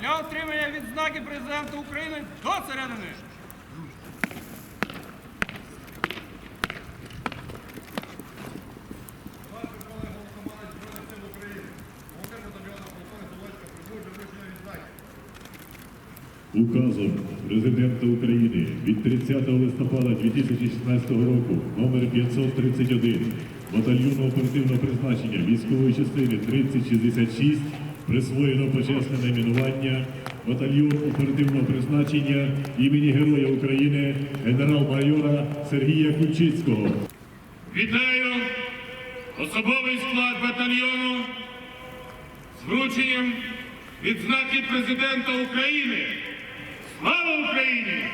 Для отримання відзнаки президента України до середини. Указом Президента України від 30 листопада 2016 року номер 531 батальйону оперативного призначення військової частини 3066 присвоєно почесне найменування батальйон оперативного призначення імені Героя України генерал-майора Сергія Кульчицького. Вітаю особовий склад батальйону з врученням відзнаки президента України. Слава Україні!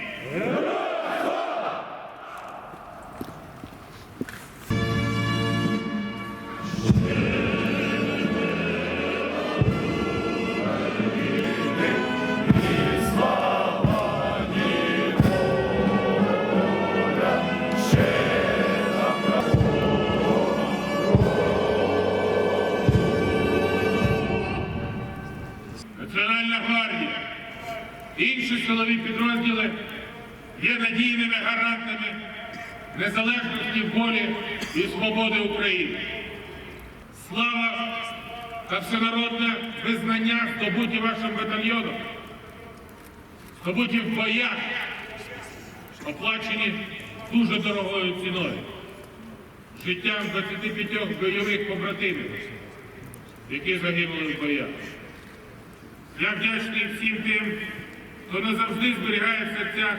Інші силові підрозділи є надійними гарантами незалежності волі і свободи України. Слава та всенародне визнання здобуті вашим батальйоном, здобуті в боях, оплачені дуже дорогою ціною. Життям 25 бойових побратимів, які загинули в боях. Я вдячний всім тим, хто не завжди зберігає в серцях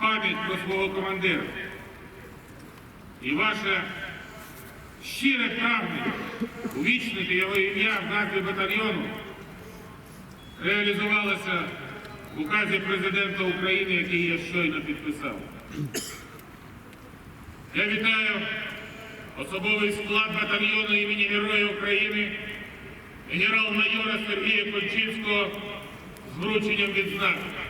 пам'ять про свого командира. І ваше щире прагнення увічнити його ім'я в назві батальйону реалізувалося в указі президента України, який я щойно підписав. Я вітаю особовий склад батальйону імені Героя України генерал-майора Сергія Кольчинського з врученням відзнаки.